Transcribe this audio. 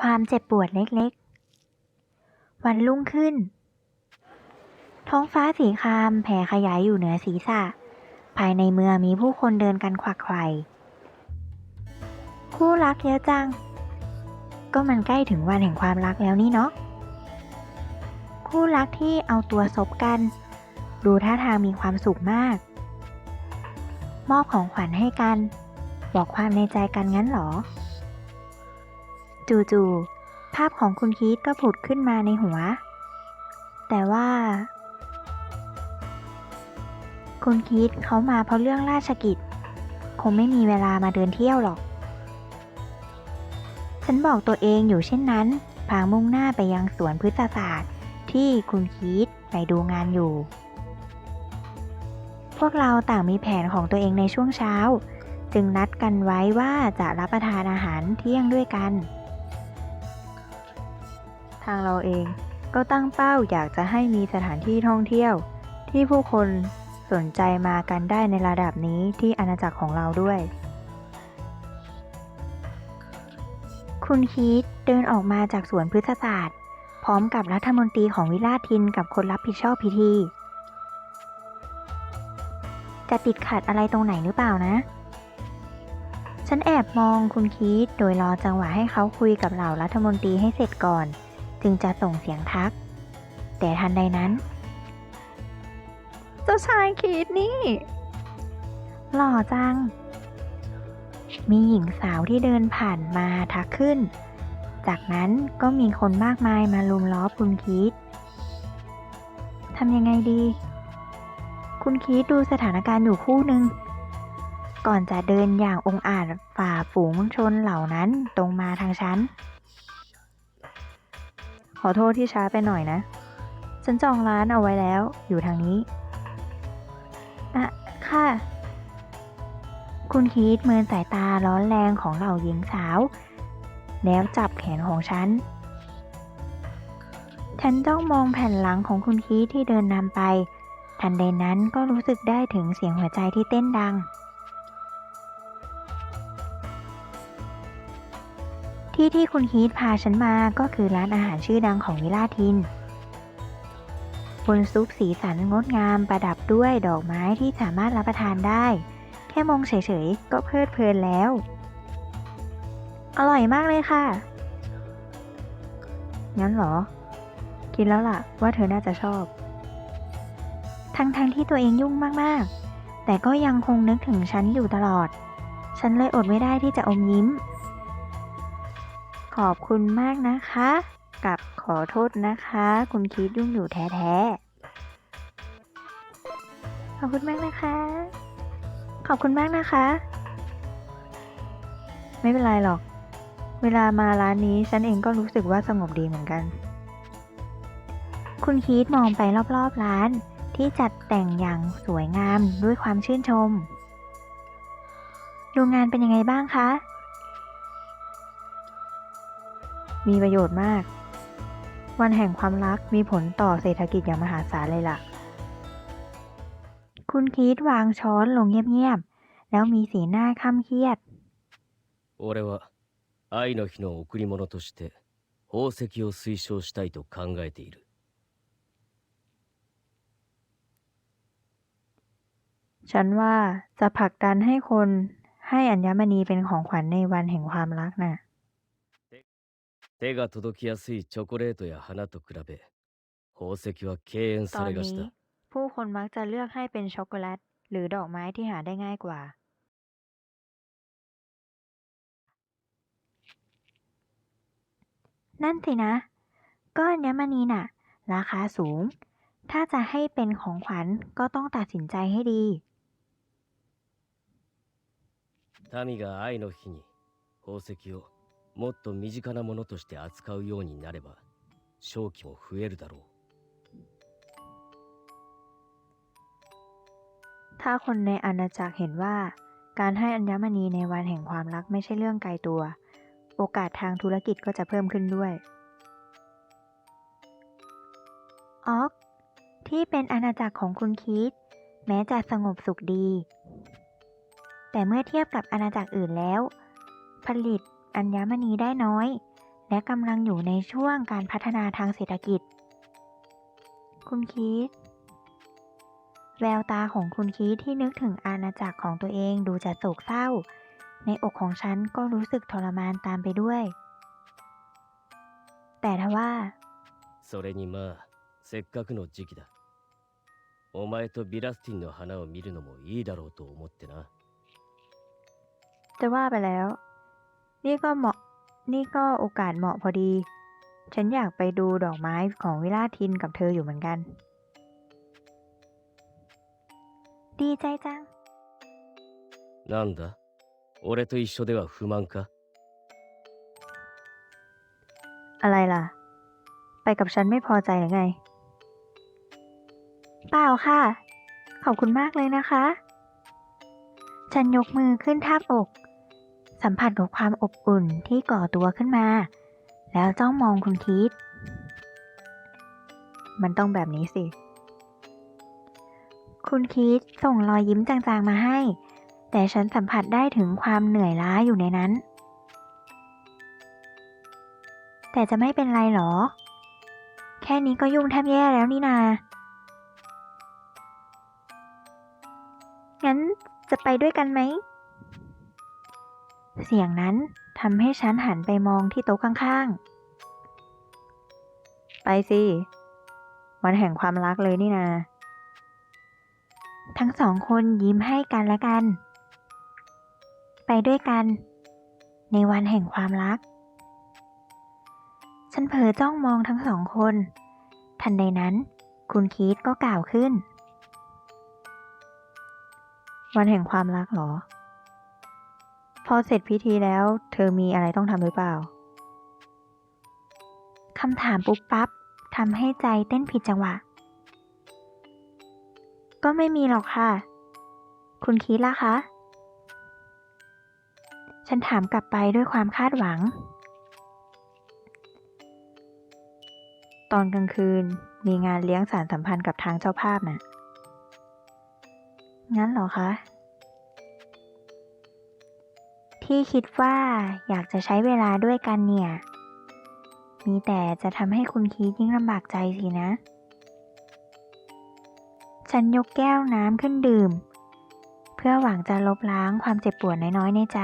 ความเจ็บปวดเล็กๆ วันรุ่งขึ้น ท้องฟ้าสีครามแผ่ขยายอยู่เหนือศีรษะ ภายในเมืองมีผู้คนเดินกันขวักไขว่คู่รักเยอะจัง ก็มันใกล้ถึงวันแห่งความรักแล้วนี่เนาะคู่รักที่เอาตัวซบกัน ดูท่าทางมีความสุขมาก มอบของขวัญให้กัน บอกความในใจกันงั้นหรอ จู่ๆภาพของคุณคีตก็ผุดขึ้นมาในหัว แต่ว่า คุณคีตเขามาเพราะเรื่องราชกิจ คงไม่มีเวลามาเดินเที่ยวหรอก ฉันบอกตัวเองอยู่เช่นนั้น พางมุ่งหน้าไปยังสวนพฤกษศาสตร์ที่คุณคีตไปดูงานอยู่ พวกเราต่างมีแผนของตัวเองในช่วงเช้า จึงนัดกันไว้ว่าจะรับประทานอาหารเที่ยงด้วยกันางเราเอง ก็ตั้งเป้าอยากจะให้มีสถานที่ท่องเที่ยว ที่ผู้คนสนใจมากันได้ในระดับนี้ที่อาณาจักรของเราด้วย คุณคีตเดินออกมาจากสวนพฤกษศาสตร์ พร้อมกับรัฐมนตรีของวิลาทินกับคนรับผิดชอบพิธี จะติดขัดอะไรตรงไหนหรือเปล่านะฉันแอบมองคุณคีตโดยรอจังหวะให้เขาคุยกับเหล่ารัฐมนตรีให้เสร็จก่อน จึงจะส่งเสียงทัก แต่ทันใดนั้น เจ้าชายคีตนี่ หล่อจัง มีหญิงสาวที่เดินผ่านมาทักขึ้น จากนั้นก็มีคนมากมายมาลุมล้อคุณคีตทำยังไงดี คุณคีตดูสถานการณ์อยู่คู่หนึ่งก่อนจะเดินอย่างองอาจฝ่าฝูงชนเหล่านั้นตรงมาทางฉัน ขอโทษที่ช้าไปหน่อยนะ ฉันจองร้านเอาไว้แล้ว อยู่ทางนี้อะค่ะ คุณคีตเมินสายตาร้อนแรงของเหล่าหญิงสาว แล้วจับแขนของฉัน ฉันจ้องมองแผ่นหลังของคุณคีตที่เดินนำไป ทันใดนั้นก็รู้สึกได้ถึงเสียงหัวใจที่เต้นดัง ที่ที่คุณฮีทพาฉันมาก็คือร้านอาหารชื่อดังของวิลาทิน บนซุปสีสันงดงามประดับด้วยดอกไม้ที่สามารถรับประทานได้ แค่มองเฉยๆ ก็เพลิดเพลินแล้ว อร่อยมากเลยค่ะ งั้นเหรอ คิดแล้วล่ะว่าเธอน่าจะชอบ ทั้งๆทที่ตัวเองยุ่งมากๆ แต่ก็ยังคงนึกถึงฉันอยู่ตลอด ฉันเลยอดไม่ได้ที่จะอมยิ้ม อบคุณมากนะคะ กับขอโทษนะคะ คุณคิดยุ่งอยู่แท้ๆ ขอบคุณมากนะคะ ขอบคุณมากนะคะ ไม่เป็นไรหรอก เวลามาร้านนี้ฉันเองก็รู้สึกว่าสงบดีเหมือนกัน คุณคีตมองไปรอบๆร้านที่จัดแต่งอย่างสวยงามด้วยความชื่นชม ดูงานเป็นยังไงบ้างคะ มีประโยชน์มาก วันแห่งความรักมีผลต่อเศรษฐกิจอย่างมหาศาลเลยล่ะ คุณคีตวางช้อนลงเงียบๆ แล้วมีสีหน้าค่ำเครียด 俺は愛の日の贈り物として宝石を推奨したいと考えている ฉันว่าจะผลักดันให้คนให้อัญมณีเป็นของขวัญในวันแห่งความรักน่ะ 手が届きやすいチョコレートや花と比べ宝石は敬遠 ตอ さ น れがし นี้ た ผู้คนมักจะเลือกให้เป็นช็อกโกแลต หรือดอกไม้ที่หาได้ง่ายกว่า นั่นสินะ ก็อัญมณีน่ะ ราคาสูง ถ้าจะให้เป็นของขวัญก็ต้องตัดสินใจให้ดี 民が愛の日に宝石を もっと身近なものとして扱うようになれば正気も増えるだろう ถ้าคนในอาณาจักรเห็นว่า การให้อัญมณีในวันแห่งความรักไม่ใช่เรื่องไกลตัว โอกาสทางธุรกิจก็จะเพิ่มขึ้นด้วยออก ที่เป็นอาณาจักรของคุณคีตแม้จะสงบสุขดี แต่เมื่อเทียบกับอาณาจักรอื่นแล้ว ผลิต อัญมณีได้น้อย และกำลังอยู่ในช่วงการพัฒนาทางเศรษฐกิจ คุณคิด แววตาของคุณคิดที่นึกถึงอาณาจักรของตัวเองดูจะโศกเศร้า ในอกของฉันก็รู้สึกทรมานตามไปด้วย แต่ทว่า それにまあせっかくの時期だお前とビラスティンの花を見るのもいいだろうと思ってな จะว่าไปแล้ว นี่ก็เหมาะ นี่ก็โอกาสเหมาะพอดี ฉันอยากไปดูดอกไม้ของวิลาทินกับเธออยู่เหมือนกัน ดีใจจัง なんだ俺と一緒では不満か อะไรล่ะ ไปกับฉันไม่พอใจหรือไง เปล่าค่ะ ขอบคุณมากเลยนะคะ ฉันยกมือขึ้นทาบอก สัมผัสกับความอบอุ่นที่ก่อตัวขึ้นมา แล้วจ้องมองคุณคิด มันต้องแบบนี้สิ คุณคิดส่งรอยยิ้มจางๆมาให้ แต่ฉันสัมผัสได้ถึงความเหนื่อยล้าอยู่ในนั้น แต่จะไม่เป็นไรหรอ แค่นี้ก็ยุ่งแทบแย่แล้วนี่นา งั้นจะไปด้วยกันไหม เสียงนั้นทำให้ฉันหันไปมองที่โต๊ะข้างๆ ไปสิ วันแห่งความรักเลยนี่นา ทั้งสองคนยิ้มให้กันและกัน ไปด้วยกัน ในวันแห่งความรัก ฉันเผลอจ้องมองทั้งสองคน ทันใดนั้น คุณคีตก็กล่าวขึ้น วันแห่งความรักเหรอ อเสร็จพิธีแล้ว เธอมีอะไรต้องทำหรือเปล่าคำถามปุ๊บปั๊บทำให้ใจเต้นผิดจังหวะ ก็ไม่มีหรอกค่ะ คุณคิดล่ะคะ ฉันถามกลับไปด้วยความคาดหวัง ตอนกลางคืนมีงานเลี้ยงสารสัมพันธ์กับทางเจ้าภาพน่ะ งั้นเหรอคะ ที่คิดว่าอยากจะใช้เวลาด้วยกันเนี่ย มีแต่จะทำให้คุณคิดยิ่งลำบากใจสินะ ฉันยกแก้วน้ำขึ้นดื่ม เพื่อหวังจะลบล้างความเจ็บปวดน้อยๆในใจ